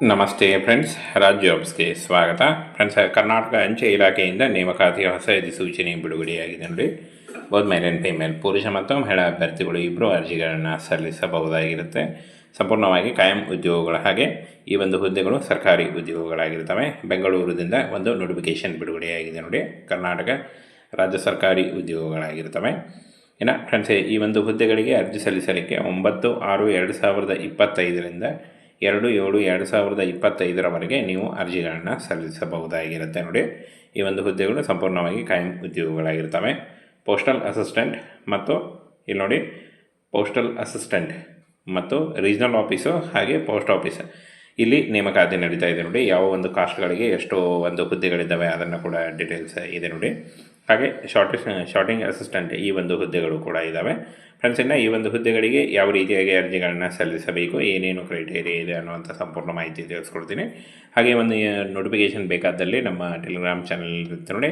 ನಮಸ್ತೆ ಫ್ರೆಂಡ್ಸ್, ರಾಜ್ ಜಾಬ್ಸ್ಗೆ ಸ್ವಾಗತ. ಫ್ರೆಂಡ್ಸ್, ಕರ್ನಾಟಕ ಅಂಚೆ ಇಲಾಖೆಯಿಂದ ನೇಮಕಾತಿಯ ಹೊಸ ಅಧಿಸೂಚನೆ ಬಿಡುಗಡೆಯಾಗಿದೆ ನೋಡಿ. ಬೋದ್ ಮೇಲ್ ಆ್ಯಂಡ್ ಫೀಮೇಲ್ ಪುರುಷ ಮತ್ತು ಮಹಿಳಾ ಅಭ್ಯರ್ಥಿಗಳು ಇಬ್ಬರು ಅರ್ಜಿಗಳನ್ನು ಸಲ್ಲಿಸಬಹುದಾಗಿರುತ್ತೆ. ಸಂಪೂರ್ಣವಾಗಿ ಕಾಯಂ ಉದ್ಯೋಗಗಳ ಹಾಗೆ ಈ ಒಂದು ಹುದ್ದೆಗಳು ಸರ್ಕಾರಿ ಉದ್ಯೋಗಗಳಾಗಿರ್ತವೆ. ಬೆಂಗಳೂರಿನಿಂದ ಒಂದು ನೋಟಿಫಿಕೇಶನ್ ಬಿಡುಗಡೆಯಾಗಿದೆ ನೋಡಿ. ಕರ್ನಾಟಕ ರಾಜ್ಯ ಸರ್ಕಾರಿ ಉದ್ಯೋಗಗಳಾಗಿರ್ತವೆ. ಇನ್ನು, ಫ್ರೆಂಡ್ಸ್, ಈ ಒಂದು ಹುದ್ದೆಗಳಿಗೆ ಅರ್ಜಿ ಸಲ್ಲಿಸಲಿಕ್ಕೆ ಒಂಬತ್ತು ಆರು ಎರಡು ಸಾವಿರದ ಇಪ್ಪತ್ತೈದರಿಂದ ಎರಡು ಏಳು ಎರಡು ಸಾವಿರದ ಇಪ್ಪತ್ತೈದರವರೆಗೆ ನೀವು ಅರ್ಜಿಗಳನ್ನು ಸಲ್ಲಿಸಬಹುದಾಗಿರುತ್ತೆ ನೋಡಿ. ಈ ಒಂದು ಹುದ್ದೆಗಳು ಸಂಪೂರ್ಣವಾಗಿ ಕಾಯಂ ಉದ್ಯೋಗಗಳಾಗಿರ್ತವೆ. ಪೋಸ್ಟಲ್ ಅಸಿಸ್ಟೆಂಟ್ ಮತ್ತು ಇಲ್ಲಿ ನೋಡಿ, ಪೋಸ್ಟಲ್ ಅಸಿಸ್ಟೆಂಟ್ ಮತ್ತು ರೀಜ್ನಲ್ ಆಫೀಸು ಹಾಗೆ ಪೋಸ್ಟ್ ಆಫೀಸ್. ಇಲ್ಲಿ ನೇಮಕಾತಿ ನಡೀತಾ ಇದೆ ನೋಡಿ. ಯಾವ ಒಂದು ಕಾಸ್ಟ್ಗಳಿಗೆ ಎಷ್ಟು ಒಂದು ಹುದ್ದೆಗಳಿದ್ದಾವೆ ಅದನ್ನು ಕೂಡ ಡೀಟೇಲ್ಸ್ ಇದೆ ನೋಡಿ. ಹಾಗೆ ಶಾರ್ಟೇಜ್ ಶಾರ್ಟಿಂಗ್ ಅಸಿಸ್ಟೆಂಟ್ ಈ ಒಂದು ಹುದ್ದೆಗಳು ಕೂಡ ಇದ್ದಾವೆ ಫ್ರೆಂಡ್ಸ್ ಇನ್ನು ಈ ಒಂದು ಹುದ್ದೆಗಳಿಗೆ ಯಾವ ರೀತಿಯಾಗಿ ಅರ್ಜಿಗಳನ್ನು ಸಲ್ಲಿಸಬೇಕು, ಏನೇನು ಕ್ರೈಟೇರಿಯಾ ಇದೆ ಅನ್ನುವಂಥ ಸಂಪೂರ್ಣ ಮಾಹಿತಿ ತಿಳಿಸ್ಕೊಡ್ತೀನಿ. ಹಾಗೆ ಒಂದು ನೋಟಿಫಿಕೇಷನ್ ಬೇಕಾದಲ್ಲಿ ನಮ್ಮ ಟೆಲಿಗ್ರಾಮ್ ಚಾನಲ್ ಇರುತ್ತೆ ನೋಡಿ.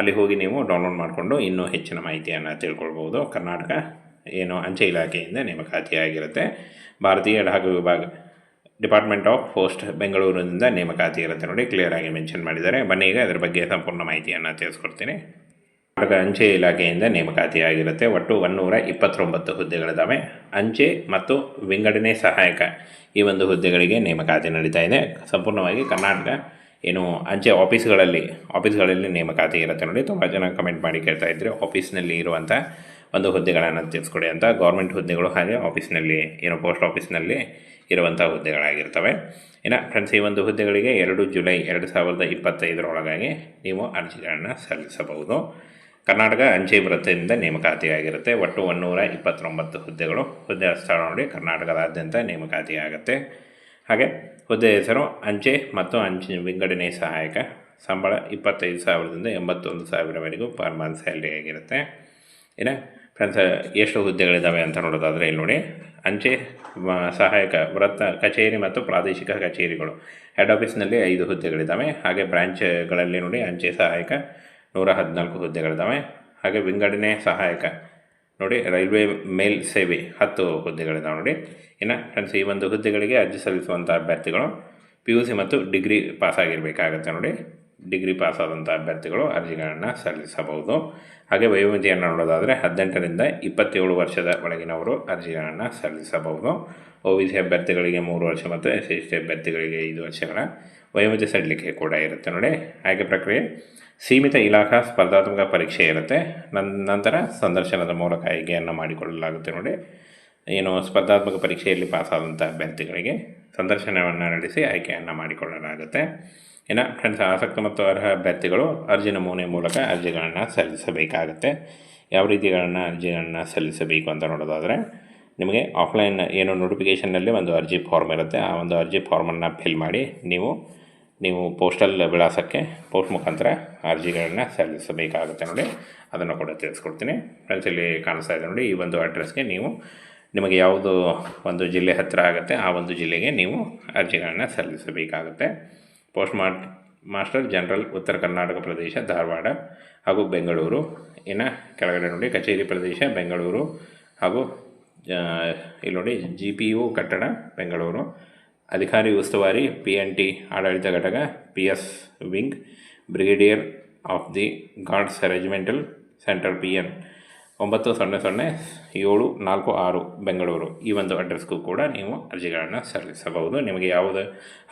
ಅಲ್ಲಿ ಹೋಗಿ ನೀವು ಡೌನ್ಲೋಡ್ ಮಾಡಿಕೊಂಡು ಇನ್ನೂ ಹೆಚ್ಚಿನ ಮಾಹಿತಿಯನ್ನು ತಿಳ್ಕೊಳ್ಬೋದು. ಕರ್ನಾಟಕ ಏನು ಅಂಚೆ ಇಲಾಖೆಯಿಂದ ನೇಮಕಾತಿಯಾಗಿರುತ್ತೆ ಭಾರತೀಯ ಡಾಕ ವಿಭಾಗ ಡಿಪಾರ್ಟ್ಮೆಂಟ್ ಆಫ್ ಪೋಸ್ಟ್ ಬೆಂಗಳೂರಿನಿಂದ ನೇಮಕಾತಿ ಇರುತ್ತೆ ನೋಡಿ. ಕ್ಲಿಯರ್ ಆಗಿ ಮೆನ್ಷನ್ ಮಾಡಿದ್ದಾರೆ. ಬನ್ನಿ ಈಗ ಅದರ ಬಗ್ಗೆ ಸಂಪೂರ್ಣ ಮಾಹಿತಿಯನ್ನು ತಿಳಿಸ್ಕೊಡ್ತೀನಿ. ಕರ್ನಾಟಕ ಅಂಚೆ ಇಲಾಖೆಯಿಂದ ನೇಮಕಾತಿಯಾಗಿರುತ್ತೆ ಒಟ್ಟು ಒನ್ನೂರ ಇಪ್ಪತ್ತೊಂಬತ್ತು ಹುದ್ದೆಗಳಿದ್ದಾವೆ ಅಂಚೆ ಮತ್ತು ವಿಂಗಡಣೆ ಸಹಾಯಕ ಈ ಒಂದು ಹುದ್ದೆಗಳಿಗೆ ನೇಮಕಾತಿ ನಡೀತಾ ಇದೆ. ಸಂಪೂರ್ಣವಾಗಿ ಕರ್ನಾಟಕ ಏನು ಅಂಚೆ ಆಫೀಸ್ಗಳಲ್ಲಿ ಆಫೀಸ್ಗಳಲ್ಲಿ ನೇಮಕಾತಿ ಇರುತ್ತೆ ನೋಡಿ. ತುಂಬ ಜನ ಕಮೆಂಟ್ ಮಾಡಿ ಕೇಳ್ತಾ ಇದ್ದರೆ ಆಫೀಸ್ನಲ್ಲಿ ಇರುವಂಥ ಒಂದು ಹುದ್ದೆಗಳನ್ನು ತಿಳಿಸ್ಕೊಡಿ ಅಂತ ಗೌರ್ಮೆಂಟ್ ಹುದ್ದೆಗಳು ಹಾಗೆ ಆಫೀಸ್ನಲ್ಲಿ ಏನು ಪೋಸ್ಟ್ ಆಫೀಸ್ನಲ್ಲಿ ಇರುವಂಥ ಹುದ್ದೆಗಳಾಗಿರ್ತವೆ. ಇನ್ನು ಫ್ರೆಂಡ್ಸ್, ಈ ಒಂದು ಹುದ್ದೆಗಳಿಗೆ ಎರಡು ಜುಲೈ ಎರಡು ಸಾವಿರದ ಇಪ್ಪತ್ತೈದರೊಳಗಾಗಿ ನೀವು ಅರ್ಜಿಗಳನ್ನು ಸಲ್ಲಿಸಬಹುದು. ಕರ್ನಾಟಕ ಅಂಚೆ ವೃತ್ತದಿಂದ ನೇಮಕಾತಿಯಾಗಿರುತ್ತೆ. ಒಟ್ಟು ಒನ್ನೂರ ಇಪ್ಪತ್ತೊಂಬತ್ತು ಹುದ್ದೆಗಳು. ಹುದ್ದೆ ಸ್ಥಳ ನೋಡಿ, ಕರ್ನಾಟಕದಾದ್ಯಂತ ನೇಮಕಾತಿಯಾಗುತ್ತೆ. ಹಾಗೆ ಹುದ್ದೆ ಹೆಸರು ಅಂಚೆ ಮತ್ತು ಅಂಚೆ ವಿಂಗಡಣೆ ಸಹಾಯಕ. ಸಂಬಳ ಇಪ್ಪತ್ತೈದು ಸಾವಿರದಿಂದ ಎಂಬತ್ತೊಂದು ಸಾವಿರವರೆಗೂ ಪರ್ ಮಂತ್ ಸ್ಯಾಲ್ರಿ ಆಗಿರುತ್ತೆ. ಇನ್ನು ಫ್ರೆಂಡ್ಸ್, ಎಷ್ಟು ಹುದ್ದೆಗಳಿದ್ದಾವೆ ಅಂತ ನೋಡೋದಾದರೆ ಇಲ್ಲಿ ನೋಡಿ. ಅಂಚೆ ಸಹಾಯಕ ವೃತ್ತ ಕಚೇರಿ ಮತ್ತು ಪ್ರಾದೇಶಿಕ ಕಚೇರಿಗಳು. ಹೆಡ್ ಆಫೀಸ್ನಲ್ಲಿ ಐದು ಹುದ್ದೆಗಳಿದ್ದಾವೆ ಹಾಗೆ ಬ್ರಾಂಚ್ಗಳಲ್ಲಿ ನೋಡಿ ಅಂಚೆ ಸಹಾಯಕ. ನೂರ ಹದಿನಾಲ್ಕು ಹುದ್ದೆಗಳಿದ್ದಾವೆ. ಹಾಗೆ ವಿಂಗಡಣೆ ಸಹಾಯಕ. ನೋಡಿ, ರೈಲ್ವೆ ಮೇಲ್ ಸೇವೆ ಹತ್ತು ಹುದ್ದೆಗಳಿದ್ದಾವೆ ನೋಡಿ. ಇನ್ನು ಫ್ರೆಂಡ್ಸ್ ಈ ಒಂದು ಹುದ್ದೆಗಳಿಗೆ ಅರ್ಜಿ ಸಲ್ಲಿಸುವಂಥ ಅಭ್ಯರ್ಥಿಗಳು ಪಿ ಯು ಸಿ ಮತ್ತು ಡಿಗ್ರಿ ಪಾಸ್ ಆಗಿರಬೇಕಾಗತ್ತೆ ನೋಡಿ. ಡಿಗ್ರಿ ಪಾಸ್ ಆದಂಥ ಅಭ್ಯರ್ಥಿಗಳು ಅರ್ಜಿಗಳನ್ನು ಸಲ್ಲಿಸಬಹುದು. ಹಾಗೆ ವಯೋಮಿತಿಯನ್ನು ನೋಡೋದಾದರೆ ಹದಿನೆಂಟರಿಂದ ಇಪ್ಪತ್ತೇಳು ವರ್ಷದ ಒಳಗಿನವರು ಅರ್ಜಿಗಳನ್ನು ಸಲ್ಲಿಸಬಹುದು. ಒ ಬಿ ಸಿ ಅಭ್ಯರ್ಥಿಗಳಿಗೆ ಮೂರು ವರ್ಷ ಮತ್ತು ಎಸ್ ಎಸ್ ಟಿ ಅಭ್ಯರ್ಥಿಗಳಿಗೆ ಐದು ವರ್ಷಗಳ ವಯೋಮಿತಿ ಸಡಿಲಿಕೆ ಕೂಡ ಇರುತ್ತೆ ನೋಡಿ. ಹಾಗೆ ಪ್ರಕ್ರಿಯೆ, ಸೀಮಿತ ಇಲಾಖಾ ಸ್ಪರ್ಧಾತ್ಮಕ ಪರೀಕ್ಷೆ ಇರುತ್ತೆ. ನಂತರ ಸಂದರ್ಶನದ ಮೂಲಕ ಆಯ್ಕೆಯನ್ನು ಮಾಡಿಕೊಳ್ಳಲಾಗುತ್ತೆ ನೋಡಿ. ಏನು ಸ್ಪರ್ಧಾತ್ಮಕ ಪರೀಕ್ಷೆಯಲ್ಲಿ ಪಾಸಾದಂಥ ಅಭ್ಯರ್ಥಿಗಳಿಗೆ ಸಂದರ್ಶನವನ್ನು ನಡೆಸಿ ಆಯ್ಕೆಯನ್ನು ಮಾಡಿಕೊಳ್ಳಲಾಗುತ್ತೆ. ಇನ್ನು ಫ್ರೆಂಡ್ಸ್, ಆಸಕ್ತ ಮತ್ತು ಅರ್ಹ ಅಭ್ಯರ್ಥಿಗಳು ಅರ್ಜಿ ನಮೂನೆ ಮೂಲಕ ಅರ್ಜಿಗಳನ್ನು ಸಲ್ಲಿಸಬೇಕಾಗುತ್ತೆ. ಯಾವ ರೀತಿಗಳನ್ನು ಅರ್ಜಿಗಳನ್ನು ಸಲ್ಲಿಸಬೇಕು ಅಂತ ನೋಡೋದಾದರೆ, ನಿಮಗೆ ಆಫ್ಲೈನ್ ಏನು ನೋಟಿಫಿಕೇಷನ್ನಲ್ಲಿ ಒಂದು ಅರ್ಜಿ ಫಾರ್ಮ್ ಇರುತ್ತೆ. ಆ ಒಂದು ಅರ್ಜಿ ಫಾರ್ಮನ್ನು ಫಿಲ್ ಮಾಡಿ ನೀವು ನೀವು ಪೋಸ್ಟಲ್ ವಿಳಾಸಕ್ಕೆ ಪೋಸ್ಟ್ ಮುಖಾಂತರ ಅರ್ಜಿಗಳನ್ನು ಸಲ್ಲಿಸಬೇಕಾಗುತ್ತೆ ನೋಡಿ. ಅದನ್ನು ಕೂಡ ತಿಳಿಸ್ಕೊಡ್ತೀನಿ. ಫ್ರೆಂಡ್ಸ್, ಇಲ್ಲಿ ಕಾಣಿಸ್ತಾ ಇದೆ ನೋಡಿ, ಈ ಒಂದು ಅಡ್ರೆಸ್ಗೆ ನೀವು ನಿಮಗೆ ಯಾವುದು ಒಂದು ಜಿಲ್ಲೆ ಹತ್ತಿರ ಆಗುತ್ತೆ, ಆ ಒಂದು ಜಿಲ್ಲೆಗೆ ನೀವು ಅರ್ಜಿಗಳನ್ನು ಸಲ್ಲಿಸಬೇಕಾಗುತ್ತೆ. ಪೋಸ್ಟ್ ಮಾಡ್ ಮಾಸ್ಟರ್ ಜನರಲ್ ಉತ್ತರ ಕರ್ನಾಟಕ ಪ್ರದೇಶ ಧಾರವಾಡ ಹಾಗೂ ಬೆಂಗಳೂರು ಇನ್ನು ಕೆಳಗಡೆ ನೋಡಿ ಕಚೇರಿ ಪ್ರದೇಶ ಬೆಂಗಳೂರು ಹಾಗೂ ಇಲ್ಲಿ ನೋಡಿ ಜಿ ಪಿ ಯು ಕಟ್ಟಡ ಬೆಂಗಳೂರು ಅಧಿಕಾರಿ ಉಸ್ತುವಾರಿ ಪಿ ಎನ್ ಟಿ ಆಡಳಿತ ಘಟಕ P S wing brigadier of the guards regimental centre P N ಒಂಬತ್ತು, ಸೊನ್ನೆ ಸೊನ್ನೆ, ಏಳು, ನಾಲ್ಕು, ಆರು ಬೆಂಗಳೂರು. ಈ ಒಂದು ಅಡ್ರೆಸ್ಗೂ ಕೂಡ ನೀವು ಅರ್ಜಿಗಳನ್ನು ಸಲ್ಲಿಸಬಹುದು. ನಿಮಗೆ ಯಾವುದು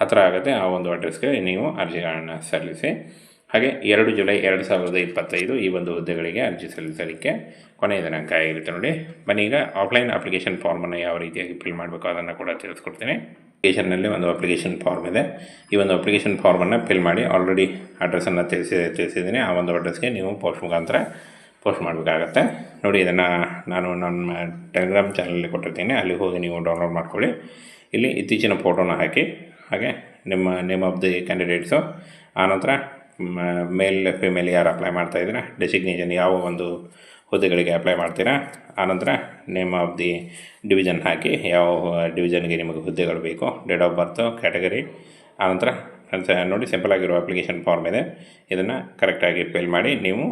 ಹತ್ತಿರ ಆಗುತ್ತೆ ಆ ಒಂದು ಅಡ್ರೆಸ್ಗೆ ನೀವು ಅರ್ಜಿಗಳನ್ನು ಸಲ್ಲಿಸಿ. ಹಾಗೆ ಎರಡು ಜುಲೈ ಎರಡು ಸಾವಿರದ ಇಪ್ಪತ್ತೈದು ಈ ಒಂದು ಹುದ್ದೆಗಳಿಗೆ ಅರ್ಜಿ ಸಲ್ಲಿಸಲಿಕ್ಕೆ ಕೊನೆಯ ದಿನಾಂಕ ಆಗಿರುತ್ತೆ ನೋಡಿ. ಬನ್ನಿ ಈಗ ಆಫ್ಲೈನ್ ಅಪ್ಲಿಕೇಶನ್ ಫಾರ್ಮನ್ನು ಯಾವ ರೀತಿಯಾಗಿ ಫಿಲ್ ಮಾಡಬೇಕು ಅದನ್ನು ಕೂಡ ತಿಳಿಸ್ಕೊಡ್ತೀನಿ. ಅಪ್ಲಿಕೇಶನ್ನಲ್ಲಿ ಒಂದು ಅಪ್ಲಿಕೇಶನ್ ಫಾರ್ಮ್ ಇದೆ. ಈ ಒಂದು ಅಪ್ಲಿಕೇಶನ್ ಫಾರ್ಮನ್ನು ಫಿಲ್ ಮಾಡಿ ಆಲ್ರೆಡಿ ಅಡ್ರೆಸ್ಸನ್ನು ತಿಳಿಸಿ ತಿಳಿಸಿದ್ದೀನಿ. ಆ ಒಂದು ಅಡ್ರೆಸ್ಗೆ ನೀವು ಪೋಸ್ಟ್ ಮುಖಾಂತರ ಪೋಸ್ಟ್ ಮಾಡಬೇಕಾಗತ್ತೆ. ನೋಡಿ, ಇದನ್ನು ನಾನು ನನ್ನ ಟೆಲಿಗ್ರಾಮ್ ಚಾನಲಲ್ಲಿ ಕೊಟ್ಟಿರ್ತೀನಿ. ಅಲ್ಲಿ ಹೋಗಿ ನೀವು ಡೌನ್ಲೋಡ್ ಮಾಡ್ಕೊಳ್ಳಿ. ಇಲ್ಲಿ ಇತ್ತೀಚಿನ ಫೋಟೋನ ಹಾಕಿ. ಹಾಗೆ ನಿಮ್ಮ ನೇಮ್ ಆಫ್ ದಿ ಕ್ಯಾಂಡಿಡೇಟ್ಸು ಆನಂತರ ಮೇಲ್ ಫಿಮೇಲ್ ಯಾರು ಅಪ್ಲೈ ಮಾಡ್ತಾ ಇದ್ದೀರಾ? ಡೆಸಿಗ್ನೇಷನ್ ಯಾವ ಒಂದು ಹುದ್ದೆಗಳಿಗೆ ಅಪ್ಲೈ ಮಾಡ್ತೀರಾ? ಆನಂತರ ನೇಮ್ ಆಫ್ ದಿ ಡಿವಿಷನ್ ಹಾಕಿ. ಯಾವ ಡಿವಿಷನ್ಗೆ ನಿಮಗೆ ಹುದ್ದೆಗಳು ಬೇಕು? ಡೇಟ್ ಆಫ್ ಬರ್ತು ಕ್ಯಾಟಗರಿ ಆನಂತರ ಫ್ರೆಂಡ್ಸ್ ನೋಡಿ ಸಿಂಪಲ್ ಆಗಿರೋ ಅಪ್ಲಿಕೇಶನ್ ಫಾರ್ಮ್ ಇದೆ. ಇದನ್ನು ಕರೆಕ್ಟಾಗಿ ಫಿಲ್ ಮಾಡಿ ನೀವು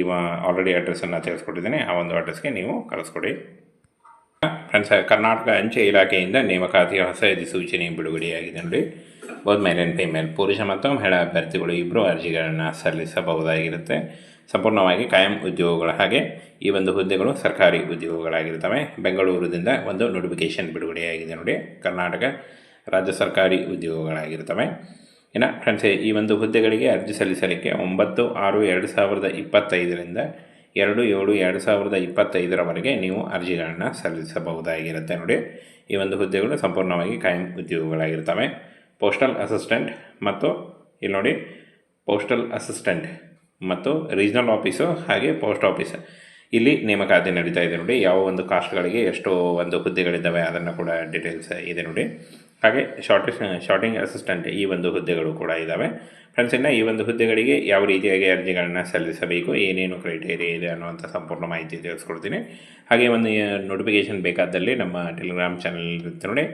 ಇವ ಆಲ್ರೆಡಿ ಅಡ್ರೆಸ್ಸನ್ನು ತಿಳಿಸ್ಕೊಟ್ಟಿದ್ದೀನಿ ಆ ಒಂದು ಅಡ್ರೆಸ್ಗೆ ನೀವು ಕಳಿಸ್ಕೊಡಿ. ಫ್ರೆಂಡ್ಸ್ ಕರ್ನಾಟಕ ಅಂಚೆ ಇಲಾಖೆಯಿಂದ ನೇಮಕಾತಿ ಹೊಸ ಅಧಿಸೂಚನೆ ಬಿಡುಗಡೆಯಾಗಿದೆ ನೋಡಿ. ಬೋತ್ ಮೇಲ್ ಆ್ಯಂಡ್ ಫೀಮೇಲ್ ಪುರುಷ ಮತ್ತು ಮಹಿಳಾ ಅಭ್ಯರ್ಥಿಗಳು ಇಬ್ಬರು ಅರ್ಜಿಗಳನ್ನು ಸಲ್ಲಿಸಬಹುದಾಗಿರುತ್ತೆ. ಸಂಪೂರ್ಣವಾಗಿ ಕಾಯಂ ಉದ್ಯೋಗಗಳ ಹಾಗೆ ಈ ಒಂದು ಹುದ್ದೆಗಳು ಸರ್ಕಾರಿ ಉದ್ಯೋಗಗಳಾಗಿರ್ತವೆ. ಬೆಂಗಳೂರಿನಿಂದ ಒಂದು ನೋಟಿಫಿಕೇಶನ್ ಬಿಡುಗಡೆಯಾಗಿದೆ ನೋಡಿ. ಕರ್ನಾಟಕ ರಾಜ್ಯ ಸರ್ಕಾರಿ ಉದ್ಯೋಗಗಳಾಗಿರ್ತವೆ ಇನ್ನು ಫ್ರೆಂಡ್ಸ್ ಈ ಒಂದು ಹುದ್ದೆಗಳಿಗೆ ಅರ್ಜಿ ಸಲ್ಲಿಸಲಿಕ್ಕೆ ಒಂಬತ್ತು ಆರು ಎರಡು ಸಾವಿರದ ಇಪ್ಪತ್ತೈದರಿಂದ ಎರಡು ಏಳು ಎರಡು ಸಾವಿರದ ಇಪ್ಪತ್ತೈದರವರೆಗೆ ನೀವು ಅರ್ಜಿಗಳನ್ನು ಸಲ್ಲಿಸಬಹುದಾಗಿರುತ್ತೆ ನೋಡಿ. ಈ ಒಂದು ಹುದ್ದೆಗಳು ಸಂಪೂರ್ಣವಾಗಿ ಕಾಯಂ ಉದ್ಯೋಗಗಳಾಗಿರ್ತವೆ ಪೋಸ್ಟಲ್ ಅಸಿಸ್ಟೆಂಟ್ ಮತ್ತು ಇಲ್ಲಿ ನೋಡಿ ಪೋಸ್ಟಲ್ ಅಸಿಸ್ಟೆಂಟ್ ಮತ್ತು ರೀಜ್ನಲ್ ಆಫೀಸು ಹಾಗೆ ಪೋಸ್ಟ್ ಆಫೀಸ್ ಇಲ್ಲಿ ನೇಮಕಾತಿ ನಡೀತಾ ಇದೆ ನೋಡಿ. ಯಾವ ಒಂದು ಕಾಸ್ಟ್ಗಳಿಗೆ ಎಷ್ಟು ಒಂದು ಹುದ್ದೆಗಳಿದ್ದಾವೆ, ಅದನ್ನು ಕೂಡ ಡೀಟೇಲ್ಸ್ ಇದೆ ನೋಡಿ. ಹಾಗೆ ಶಾರ್ಟೆಸ್ಟ್ ಶಾರ್ಟಿಂಗ್ ಅಸಿಸ್ಟೆಂಟ್ ಈ ಒಂದು ಹುದ್ದೆಗಳು ಕೂಡ ಇದ್ದಾವೆ ಫ್ರೆಂಡ್ಸ್ ಇನ್ನು ಈ ಒಂದು ಹುದ್ದೆಗಳಿಗೆ ಯಾವ ರೀತಿಯಾಗಿ ಅರ್ಜಿಗಳನ್ನ ಸಲ್ಲಿಸಬೇಕು, ಏನೇನು ಕ್ರೈಟೇರಿಯಾ ಇದೆ ಅನ್ನುವಂಥ ಸಂಪೂರ್ಣ ಮಾಹಿತಿ ತಿಳಿಸ್ಕೊಡ್ತೀನಿ. ಹಾಗೆ ಒಂದು ನೋಟಿಫಿಕೇಷನ್ ಬೇಕಾದಲ್ಲಿ ನಮ್ಮ ಟೆಲಿಗ್ರಾಮ್ ಚಾನಲ್ ಇರುತ್ತೆ ನೋಡಿ.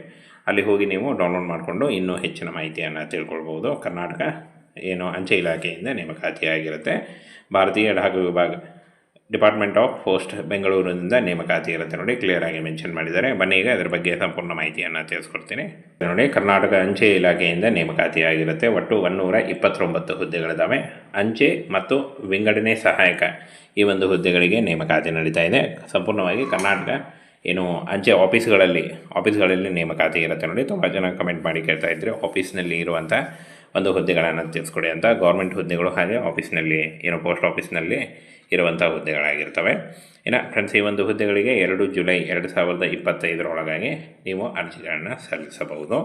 ಅಲ್ಲಿ ಹೋಗಿ ನೀವು ಡೌನ್ಲೋಡ್ ಮಾಡಿಕೊಂಡು ಇನ್ನೂ ಹೆಚ್ಚಿನ ಮಾಹಿತಿಯನ್ನು ತಿಳ್ಕೊಳ್ಬೋದು. ಕರ್ನಾಟಕ ಏನು ಅಂಚೆ ಇಲಾಖೆಯಿಂದ ನೇಮಕಾತಿಯಾಗಿರುತ್ತೆ. ಭಾರತೀಯ ಡಾಕ ವಿಭಾಗ ಡಿಪಾರ್ಟ್ಮೆಂಟ್ ಆಫ್ ಪೋಸ್ಟ್ ಬೆಂಗಳೂರಿನಿಂದ ನೇಮಕಾತಿ ಇರುತ್ತೆ ನೋಡಿ ಕ್ಲಿಯರ್ ಆಗಿ ಮೆನ್ಷನ್ ಮಾಡಿದ್ದಾರೆ. ಬನ್ನಿ ಈಗ ಅದರ ಬಗ್ಗೆ ಸಂಪೂರ್ಣ ಮಾಹಿತಿಯನ್ನು ತಿಳಿಸ್ಕೊಡ್ತೀನಿ. ನೋಡಿ, ಕರ್ನಾಟಕ ಅಂಚೆ ಇಲಾಖೆಯಿಂದ ನೇಮಕಾತಿ ಆಗಿರುತ್ತೆ. ಒಟ್ಟು ಒನ್ನೂರ ಇಪ್ಪತ್ತೊಂಬತ್ತು ಹುದ್ದೆಗಳಿದ್ದಾವೆ ಅಂಚೆ ಮತ್ತು ವಿಂಗಡಣೆ ಸಹಾಯಕ ಈ ಒಂದು ಹುದ್ದೆಗಳಿಗೆ ನೇಮಕಾತಿ ನಡೀತಾ ಇದೆ. ಸಂಪೂರ್ಣವಾಗಿ ಕರ್ನಾಟಕ ಏನು ಅಂಚೆ ಆಫೀಸ್ಗಳಲ್ಲಿ ಆಫೀಸ್ಗಳಲ್ಲಿ ನೇಮಕಾತಿ ಇರುತ್ತೆ ನೋಡಿ. ತುಂಬ ಜನ ಕಮೆಂಟ್ ಮಾಡಿ ಕೇಳ್ತಾ ಇದ್ದರೆ ಆಫೀಸ್ನಲ್ಲಿ ಇರುವಂಥ ಒಂದು ಹುದ್ದೆಗಳನ್ನು ತಿಳಿಸ್ಕೊಡಿ ಅಂತ. ಗೌರ್ಮೆಂಟ್ ಹುದ್ದೆಗಳು ಹಾಗೆ ಆಫೀಸ್ನಲ್ಲಿ, ಏನು ಪೋಸ್ಟ್ ಆಫೀಸ್ನಲ್ಲಿ ಇರುವಂಥ ಹುದ್ದೆಗಳಾಗಿರ್ತವೆ. ಇನ್ನು ಫ್ರೆಂಡ್ಸ್ ಈ ಒಂದು ಹುದ್ದೆಗಳಿಗೆ ಎರಡು ಜುಲೈ ಎರಡು ಸಾವಿರದ ಇಪ್ಪತ್ತೈದರೊಳಗಾಗಿ ನೀವು ಅರ್ಜಿಗಳನ್ನು ಸಲ್ಲಿಸಬಹುದು.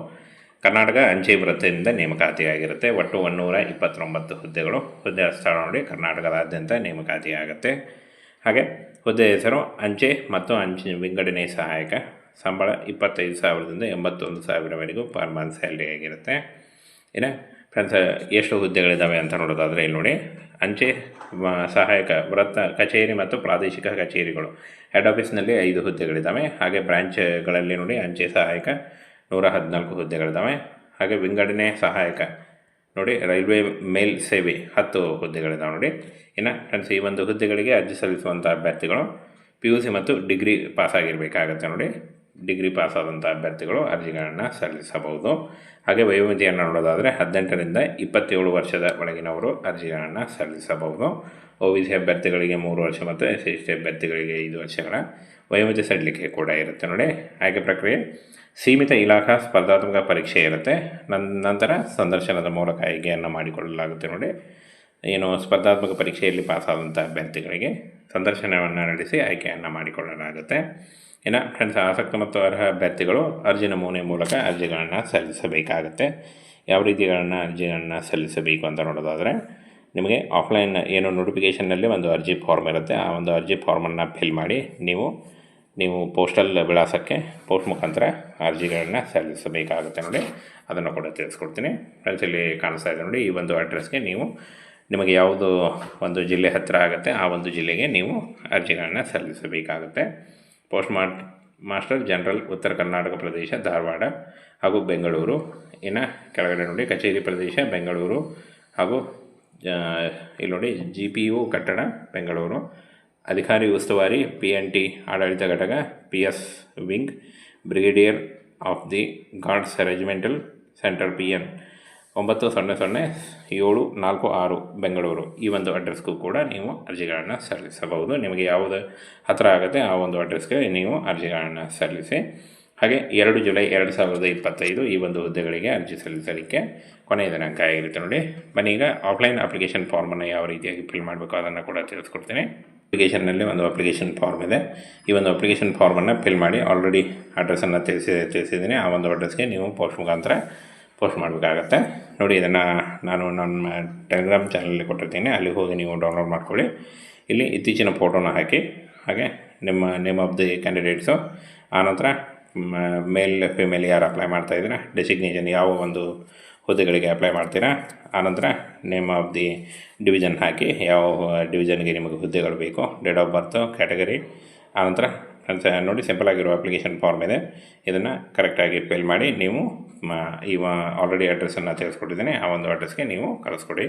ಕರ್ನಾಟಕ ಅಂಚೆ ವೃತ್ತದಿಂದ ನೇಮಕಾತಿಯಾಗಿರುತ್ತೆ. ಒಟ್ಟು ಒನ್ನೂರ ಇಪ್ಪತ್ತೊಂಬತ್ತು ಹುದ್ದೆಗಳು ಹುದ್ದೆ ಸ್ಥಳ ನೋಡಿ ಕರ್ನಾಟಕದಾದ್ಯಂತ ನೇಮಕಾತಿಯಾಗುತ್ತೆ. ಹಾಗೆ ಹುದ್ದೆ ಹೆಸರು ಅಂಚೆ ಮತ್ತು ಅಂಚೆ ವಿಂಗಡಣೆ ಸಹಾಯಕ ಸಂಬಳ ಇಪ್ಪತ್ತೈದು ಸಾವಿರದಿಂದ ಎಂಬತ್ತೊಂದು ಸಾವಿರವರೆಗೂ ಪರ್ ಮಂತ್ ಸ್ಯಾಲ್ರಿ ಆಗಿರುತ್ತೆ. ಇನ್ನು ಫ್ರೆಂಡ್ಸ್ ಎಷ್ಟು ಹುದ್ದೆಗಳಿದ್ದಾವೆ ಅಂತ ನೋಡೋದಾದರೆ ಇಲ್ಲಿ ನೋಡಿ. ಅಂಚೆ ಸಹಾಯಕ, ವೃತ್ತ, ಕಚೇರಿ ಮತ್ತು ಪ್ರಾದೇಶಿಕ ಕಚೇರಿಗಳು. ಹೆಡ್ ಆಫೀಸ್ನಲ್ಲಿ ಐದು ಹುದ್ದೆಗಳಿದ್ದಾವೆ. ಹಾಗೆ ಬ್ರಾಂಚ್ಗಳಲ್ಲಿ ನೋಡಿ ಅಂಚೆ ಸಹಾಯಕ ನೂರ ಹದಿನಾಲ್ಕು ಹುದ್ದೆಗಳಿದ್ದಾವೆ. ಹಾಗೆ ವಿಂಗಡಣೆ ಸಹಾಯಕ ನೋಡಿ ರೈಲ್ವೆ ಮೇಲ್ ಸೇವೆ ಹತ್ತು ಹುದ್ದೆಗಳಿದ್ದಾವೆ ನೋಡಿ. ಇನ್ನು ಫ್ರೆಂಡ್ಸ್ ಈ ಒಂದು ಹುದ್ದೆಗಳಿಗೆ ಅರ್ಜಿ ಸಲ್ಲಿಸುವಂಥ ಅಭ್ಯರ್ಥಿಗಳು ಪಿ ಯು ಸಿ ಮತ್ತು ಡಿಗ್ರಿ ಪಾಸ್ ಆಗಿರಬೇಕಾಗತ್ತೆ ನೋಡಿ. ಡಿಗ್ರಿ ಪಾಸ್ ಆದಂಥ ಅಭ್ಯರ್ಥಿಗಳು ಅರ್ಜಿಗಳನ್ನು ಸಲ್ಲಿಸಬಹುದು. ಹಾಗೆ ವಯೋಮಿತಿಯನ್ನು ನೋಡೋದಾದರೆ ಹದಿನೆಂಟರಿಂದ ಇಪ್ಪತ್ತೇಳು ವರ್ಷದ ಒಳಗಿನವರು ಅರ್ಜಿಗಳನ್ನು ಸಲ್ಲಿಸಬಹುದು. ಒ ಬಿ ಸಿ ಅಭ್ಯರ್ಥಿಗಳಿಗೆ ಮೂರು ವರ್ಷ ಮತ್ತು ಎಸ್ ಎಸ್ ಟಿ ಅಭ್ಯರ್ಥಿಗಳಿಗೆ ಐದು ವರ್ಷಗಳ ವಯೋಮಿತಿ ಸಡಿಲಿಕೆ ಕೂಡ ಇರುತ್ತೆ ನೋಡಿ. ಆಯ್ಕೆ ಪ್ರಕ್ರಿಯೆ, ಸೀಮಿತ ಇಲಾಖಾ ಸ್ಪರ್ಧಾತ್ಮಕ ಪರೀಕ್ಷೆ ಇರುತ್ತೆ. ನಂತರ ಸಂದರ್ಶನದ ಮೂಲಕ ಆಯ್ಕೆಯನ್ನು ಮಾಡಿಕೊಳ್ಳಲಾಗುತ್ತೆ ನೋಡಿ. ಏನು ಸ್ಪರ್ಧಾತ್ಮಕ ಪರೀಕ್ಷೆಯಲ್ಲಿ ಪಾಸಾದಂಥ ಅಭ್ಯರ್ಥಿಗಳಿಗೆ ಸಂದರ್ಶನವನ್ನು ನಡೆಸಿ ಆಯ್ಕೆಯನ್ನು ಮಾಡಿಕೊಳ್ಳಲಾಗುತ್ತೆ. ಇನ್ನು ಫ್ರೆಂಡ್ಸ್ ಆಸಕ್ತ ಮತ್ತು ಅರ್ಹ ಅಭ್ಯರ್ಥಿಗಳು ಅರ್ಜಿ ನಮೂನೆ ಮೂಲಕ ಅರ್ಜಿಗಳನ್ನು ಸಲ್ಲಿಸಬೇಕಾಗುತ್ತೆ. ಯಾವ ರೀತಿಗಳನ್ನು ಅರ್ಜಿಗಳನ್ನು ಸಲ್ಲಿಸಬೇಕು ಅಂತ ನೋಡೋದಾದರೆ, ನಿಮಗೆ ಆಫ್ಲೈನ್ ಏನು ನೋಟಿಫಿಕೇಷನ್ನಲ್ಲಿ ಒಂದು ಅರ್ಜಿ ಫಾರ್ಮ್ ಇರುತ್ತೆ. ಆ ಒಂದು ಅರ್ಜಿ ಫಾರ್ಮನ್ನು ಫಿಲ್ ಮಾಡಿ ನೀವು ನೀವು ಪೋಸ್ಟಲ್ ವಿಳಾಸಕ್ಕೆ ಪೋಸ್ಟ್ ಮುಖಾಂತರ ಅರ್ಜಿಗಳನ್ನು ಸಲ್ಲಿಸಬೇಕಾಗುತ್ತೆ ನೋಡಿ. ಅದನ್ನು ಕೂಡ ತಿಳಿಸ್ಕೊಡ್ತೀನಿ. ಫ್ರೆಂಡ್ಸ್ ಇಲ್ಲಿ ಕಾಣಿಸ್ತಾ ಇದೆ ನೋಡಿ, ಈ ಒಂದು ಅಡ್ರೆಸ್ಗೆ ನೀವು, ನಿಮಗೆ ಯಾವುದು ಒಂದು ಜಿಲ್ಲೆ ಹತ್ತಿರ ಆಗುತ್ತೆ, ಆ ಒಂದು ಜಿಲ್ಲೆಗೆ ನೀವು ಅರ್ಜಿಗಳನ್ನು ಸಲ್ಲಿಸಬೇಕಾಗುತ್ತೆ. ಪೋಸ್ಟ್ ಮಾಸ್ಟರ್ ಜನರಲ್ ಉತ್ತರ ಕರ್ನಾಟಕ ಪ್ರದೇಶ, ಧಾರವಾಡ ಹಾಗೂ ಬೆಂಗಳೂರು. ಇನ್ನು ಕೆಳಗಡೆ ನೋಡಿ, ಕಚೇರಿ ಪ್ರದೇಶ, ಬೆಂಗಳೂರು ಹಾಗೂ ಇಲ್ಲಿ ನೋಡಿ ಜಿ ಪಿ ಯು ಕಟ್ಟಡ, ಬೆಂಗಳೂರು. ಅಧಿಕಾರಿ ಉಸ್ತುವಾರಿ, ಪಿ ಎನ್ ಟಿ ಆಡಳಿತ ಘಟಕ, P S wing, brigadier of the guards regimental centre, P N. ಒಂಬತ್ತು, ಸೊನ್ನೆ ಸೊನ್ನೆ, ಏಳು, ನಾಲ್ಕು, ಆರು ಬೆಂಗಳೂರು. ಈ ಒಂದು ಅಡ್ರೆಸ್ಗೂ ಕೂಡ ನೀವು ಅರ್ಜಿಗಳನ್ನು ಸಲ್ಲಿಸಬಹುದು. ನಿಮಗೆ ಯಾವುದು ಹತ್ತಿರ ಆಗುತ್ತೆ ಆ ಒಂದು ಅಡ್ರೆಸ್ಗೆ ನೀವು ಅರ್ಜಿಗಳನ್ನು ಸಲ್ಲಿಸಿ. ಹಾಗೆ ಎರಡು ಜುಲೈ ಎರಡು ಸಾವಿರದ ಇಪ್ಪತ್ತೈದು ಈ ಒಂದು ಹುದ್ದೆಗಳಿಗೆ ಅರ್ಜಿ ಸಲ್ಲಿಸಲಿಕ್ಕೆ ಕೊನೆಯ ದಿನಾಂಕ ಆಗಿರುತ್ತೆ ನೋಡಿ. ಬನ್ನಿ ಈಗ ಆಫ್ಲೈನ್ ಅಪ್ಲಿಕೇಶನ್ ಫಾರ್ಮನ್ನು ಯಾವ ರೀತಿಯಾಗಿ ಫಿಲ್ ಮಾಡಬೇಕು ಅದನ್ನು ಕೂಡ ತಿಳಿಸ್ಕೊಡ್ತೀನಿ. ಅಪ್ಲಿಕೇಶನ್ನಲ್ಲಿ ಒಂದು ಅಪ್ಲಿಕೇಶನ್ ಫಾರ್ಮ್ ಇದೆ. ಈ ಒಂದು ಅಪ್ಲಿಕೇಶನ್ ಫಾರ್ಮನ್ನು ಫಿಲ್ ಮಾಡಿ ಆಲ್ರೆಡಿ ಅಡ್ರೆಸ್ಸನ್ನು ತಿಳಿಸಿ ತಿಳಿಸಿದ್ದೀನಿ. ಆ ಒಂದು ಅಡ್ರೆಸ್ಗೆ ನೀವು ಪೋಸ್ಟ್ ಮುಖಾಂತರ ಪೋಸ್ಟ್ ಮಾಡಬೇಕಾಗತ್ತೆ. ನೋಡಿ, ಇದನ್ನು ನಾನು ನನ್ನ ಟೆಲಿಗ್ರಾಮ್ ಚಾನಲಲ್ಲಿ ಕೊಟ್ಟಿರ್ತೀನಿ. ಅಲ್ಲಿ ಹೋಗಿ ನೀವು ಡೌನ್ಲೋಡ್ ಮಾಡ್ಕೊಳ್ಳಿ. ಇಲ್ಲಿ ಇತ್ತೀಚಿನ ಫೋಟೋನ ಹಾಕಿ. ಹಾಗೆ ನಿಮ್ಮ ನೇಮ್ ಆಫ್ ದಿ ಕ್ಯಾಂಡಿಡೇಟ್ಸು ಆನಂತರ ಮೇಲ್ ಫಿಮೇಲ್ ಯಾರು ಅಪ್ಲೈ ಮಾಡ್ತಾ ಇದ್ದೀರಾ? ಡೆಸಿಗ್ನೇಷನ್ ಯಾವ ಒಂದು ಹುದ್ದೆಗಳಿಗೆ ಅಪ್ಲೈ ಮಾಡ್ತೀರಾ? ಆನಂತರ ನೇಮ್ ಆಫ್ ದಿ ಡಿವಿಷನ್ ಹಾಕಿ ಯಾವ ಡಿವಿಷನ್ಗೆ ನಿಮಗೆ ಹುದ್ದೆಗಳು ಬೇಕು? ಡೇಟ್ ಆಫ್ ಬರ್ತು ಕ್ಯಾಟಗರಿ ಆನಂತರ ಫ್ರೆಂಡ್ಸ್ ನೋಡಿ ಸಿಂಪಲ್ ಆಗಿರೋ ಅಪ್ಲಿಕೇಶನ್ ಫಾರ್ಮ್ ಇದೆ. ಇದನ್ನು ಕರೆಕ್ಟಾಗಿ ಫಿಲ್ ಮಾಡಿ ನೀವು ಈ ಆಲ್ರೆಡಿ ಅಡ್ರೆಸ್ಸನ್ನು ತಿಳಿಸ್ಕೊಟ್ಟಿದ್ದೀನಿ ಆ ಒಂದು ಅಡ್ರೆಸ್ಗೆ ನೀವು ಕಳಿಸ್ಕೊಡಿ.